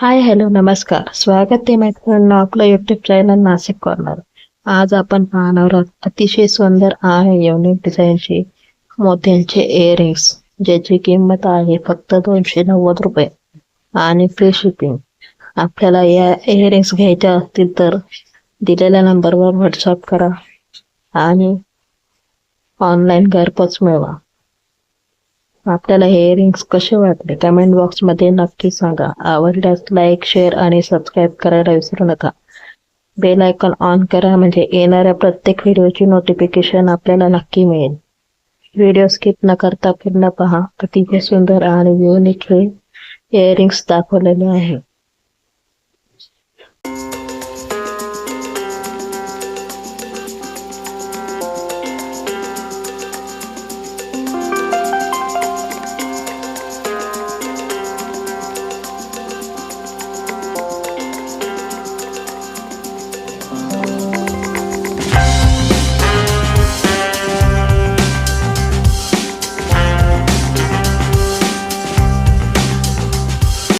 Hi hello नमस्कार. स्वागत आहे मित्रांनो आपलं युट्यूब चॅनल नाशिक कॉर्नर आज आपण पाहणार आहोत अतिशय सुंदर आहे युनिक डिझाईनची मोत्यांचे इयरिंग्स ज्याची किंमत आहे फक्त दोनशे नव्वद रुपये. आणि फ्री शिपिंग आपल्याला या इयरिंग्स घ्यायच्या असतील तर दिलेल्या नंबरवर व्हॉट्सअप करा. आणि ऑनलाईन घरपोच मिळवा. आपल्याला हे इयरिंग्स कसे वाटले? कमेंट बॉक्समध्ये नक्की सांगा. आवडल्यास लाईक शेअर आणि सबस्क्राईब करायला विसरू नका. बेल आयकॉन ऑन करा म्हणजे येणाऱ्या प्रत्येक व्हिडिओची नोटिफिकेशन आपल्याला नक्की मिळेल. व्हिडिओ स्किप न करता पूर्ण पहा. अतिशय सुंदर आणि युनिक हे इयरिंग्स दाखवलेले आहे.